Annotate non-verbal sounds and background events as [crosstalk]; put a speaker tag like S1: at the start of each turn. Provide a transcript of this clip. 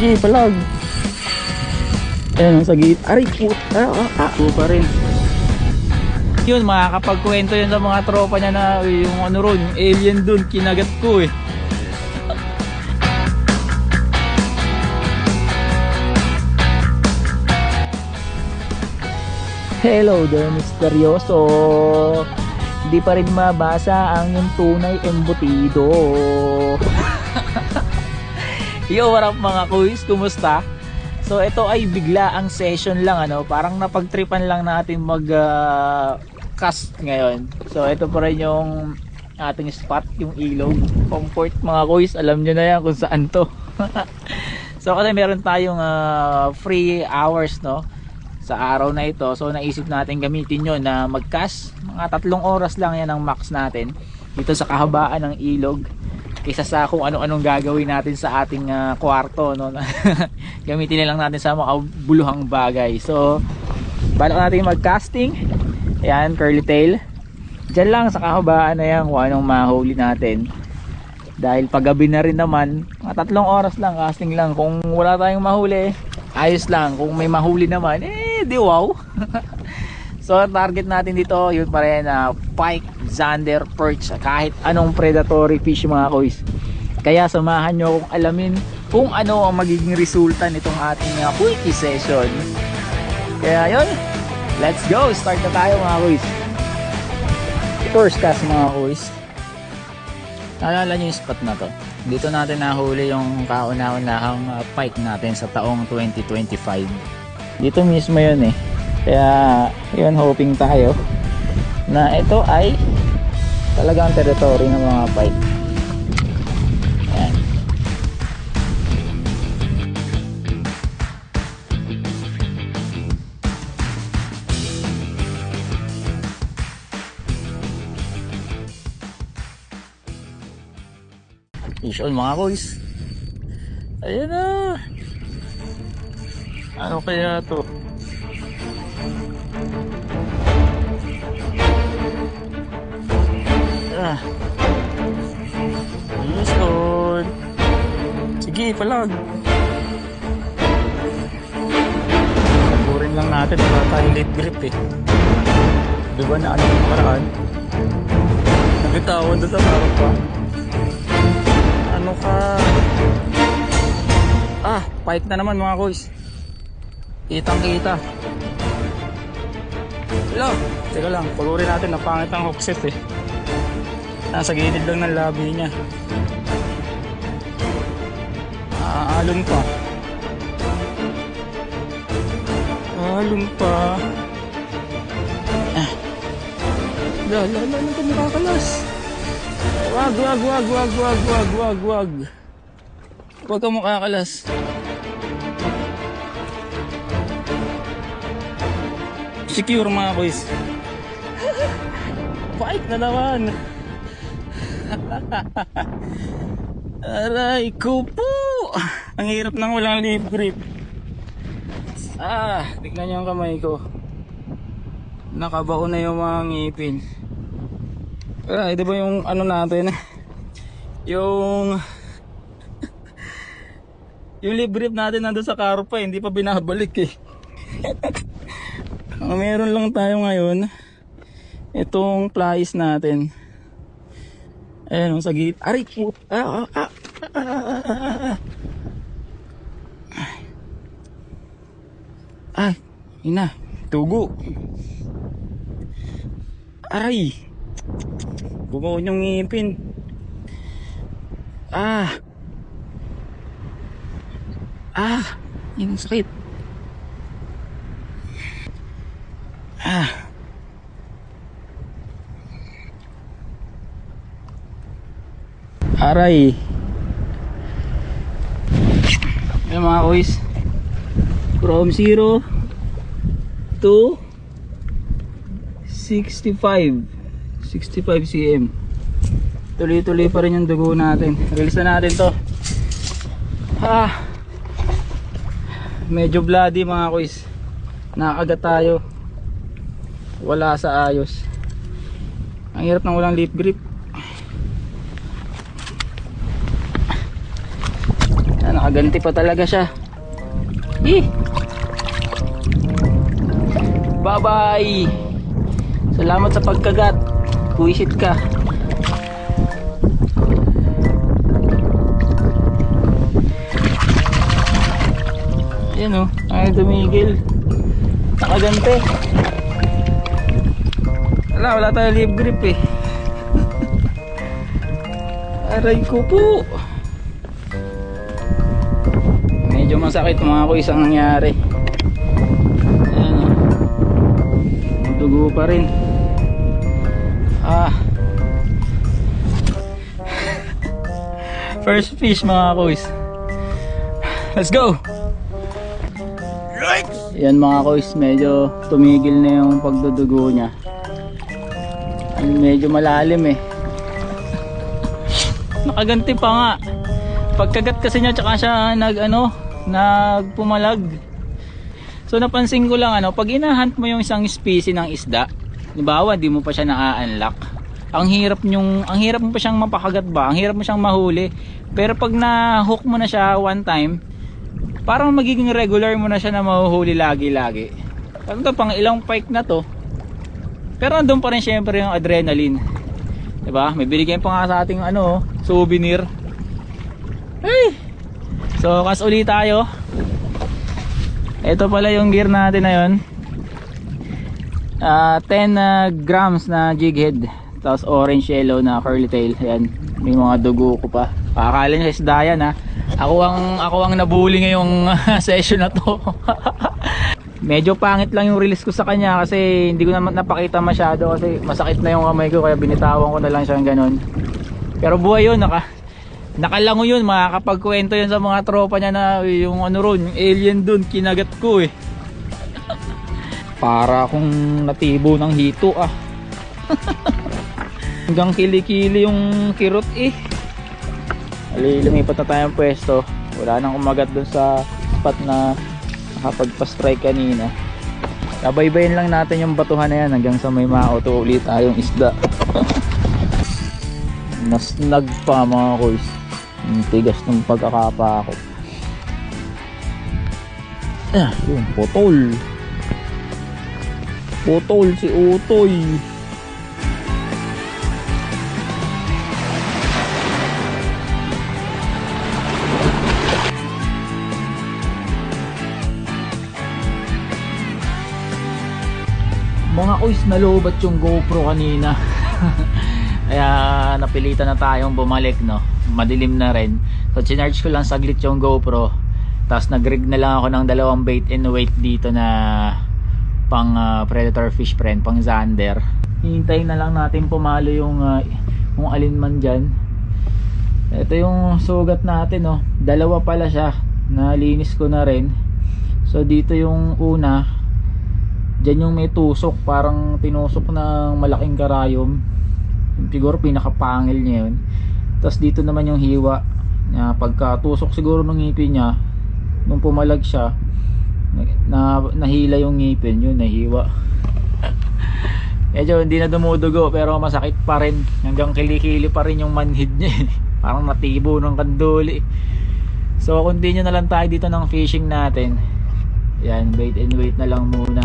S1: Sige, palag. Ayan, sa git. Aray, put. Ah, ah, ah. Pa rin.
S2: Yun, makakapagkwento yun sa mga tropa niya na "Uy, yung ano ron, yung alien dun, kinagat ko eh.
S1: Hello there, misteryoso. Hindi pa rin mabasa ang yung tunay embutido.
S2: Yo, what up mga kuys? Kumusta? So ito ay bigla ang session lang ano, parang napagtripan lang natin mag ah, cast ngayon. So ito pa rin yung ating spot, yung ilog. Comfort mga kuys, alam nyo na yan kung saan to. [laughs] so kasi meron tayong ah, free hours no sa araw na ito. So naisip natin gamitin yon na mag-cast. Mga tatlong oras lang yan ang max natin dito sa kahabaan ng ilog kaysa sa kung ano-anong gagawin natin sa ating ah, kwarto no? [laughs] Gamitin na lang natin sa mga buluhang bagay. So balak natin mag-casting. Ayan curly tail. Dyan lang sa kahabaan na yan kung anong mahuli natin. Dahil paggabi na rin naman mga tatlong oras lang casting lang. Kung wala tayong mahuli ayos lang. Kung may mahuli naman eh di wow [laughs] So ang target natin dito, yun pa rin na pike, zander, perch, kahit anong predatory fish mga koys. Kaya samahan nyo akong alamin kung ano ang magiging resulta nitong ating uh, quickie session. Kaya yun, let's go! Start na tayo mga koys. First cast mga koys. Naalala nyo yung spot na to? Dito natin nahuli yung kauna-unahang uh, pike natin sa taong 2025. Dito mismo yun eh. Kaya yun hoping tayo na ito ay talagang territory ng mga pike. Ayan. On mga boys. Ayan na. Ano kaya to? Ah. Yes, Lord. Sige, palag. Saburin lang natin. Wala tayong late grip eh. Di ba na ano yung paraan? Nagitawan doon sa parang pa. Ano ka? Ah, fight na naman mga boys. Kitang kita. Hello. Teka lang, pulurin natin. Napangit ang hookset eh. Nasa gilid lang ng labi niya. Aalon pa. Aalon pa. Ah. La, la, la, la, nakakalas. Wag, wag, wag, wag, wag, wag, wag, wag. Huwag ka makakalas. Secure mga boys. [laughs] Fight na naman. [laughs] Aray ko po! Ang hirap nang walang lip grip. Ah, tignan niyo ang kamay ko. Nakabaon na yung mga ngipin. Ah, ito ba yung ano natin? [laughs] Yung... [laughs] yung lip grip natin nandun sa karo pa, hindi pa binabalik eh. Ang meron lang tayo ngayon, itong plies natin. Ayan, sa git. Aray, put. Ah, ah, ah, ah, ah, ah, ah. Ay, ina. Tugo. Aray. Bumaon yung ngipin. Ah. Ah. Yung sakit. Ah. Aray. Ayan mga boys. From 0 to 65. 65 cm. Tuloy-tuloy pa rin yung dugo natin. Release na natin to. Ah. Medyo bloody mga boys. Nakagat tayo. Wala sa ayos. Ang hirap ng walang lip grip. Ayan, Nakaganti pa talaga siya. Eh. Bye-bye. Salamat sa pagkagat. Kuisit ka. Yan o, ay dumigil. Nakagante. Wala, wala tayo lip grip eh. [laughs] Aray ko po. Medyo masakit mga ko isang nangyari. Ayan o. Dugo pa rin. Ah. [laughs] First fish mga kuys. Let's go! Yan mga kuys, medyo tumigil na yung pagdudugo niya. Medyo malalim eh. [laughs] Nakaganti pa nga. Pagkagat kasi niya tsaka siya nag ano, nagpumalag. So napansin ko lang ano, pag inahunt mo yung isang species ng isda, halimbawa di mo pa siya na-unlock. Ang hirap nyong, ang hirap mo pa siyang mapakagat ba? Ang hirap mo siyang mahuli. Pero pag na-hook mo na siya one time, parang magiging regular mo na siya na mahuhuli lagi-lagi. Ano to, pang ilang pike na to. Pero nandun pa rin syempre yung adrenaline. 'Di ba? May binigyan pa nga sa ating ano, souvenir. Hey! So, kas uli tayo. Ito pala yung gear natin na yun. Ah, 10 ah, grams na jig head. Tapos orange yellow na curly tail. Ayan, may mga dugo ko pa. Akala niya isda yan ha. Ako ang ako ang nabuli ngayong [laughs] session na to. [laughs] Medyo pangit lang yung release ko sa kanya kasi hindi ko naman napakita masyado kasi masakit na yung kamay ko kaya binitawan ko na lang siya ng ganun. Pero buhay yun, naka nakalango yun, makakapagkwento yun sa mga tropa niya na yung ano ron, yung alien dun, kinagat ko eh. [laughs] Para akong natibo ng hito ah. [laughs] Hanggang kilikili yung kirot eh. Ali, lumipat na tayong pwesto. Wala nang kumagat dun sa spot na nakapagpa-strike kanina. Kabaybayin lang natin yung batuhan na yan hanggang sa may mauto ulit tayong isda. [laughs] Nasnag pa mga kuys. Yung tigas ng pagkakapa ako. Ah, yung potol. Potol si Utoy. Mga kuys, nalobat yung GoPro kanina. [laughs] Kaya napilitan na tayong bumalik no. Madilim na rin. So chinarge ko lang saglit yung GoPro. Tapos nag-rig na lang ako ng dalawang bait and weight dito na pang ah, predator fish friend, pang zander. Hintayin na lang natin pumalo yung uh, kung alin man dyan. Ito yung sugat natin no. Dalawa pala siya. Nalinis ko na rin. So dito yung una, Diyan yung may tusok, parang tinusok ng malaking karayom. Siguro pinakapangil niya yun. Tapos dito naman yung hiwa. Na pagkatusok siguro ng ngipin niya, nung pumalag siya, na, nahila yung ngipin, yun, nahiwa. [laughs] Medyo hindi na dumudugo pero masakit pa rin. Hanggang kilikili pa rin yung manhid niya. eh. [laughs] Parang natibo ng kanduli. So continue na lang tayo dito ng fishing natin. Yan, wait and wait na lang muna.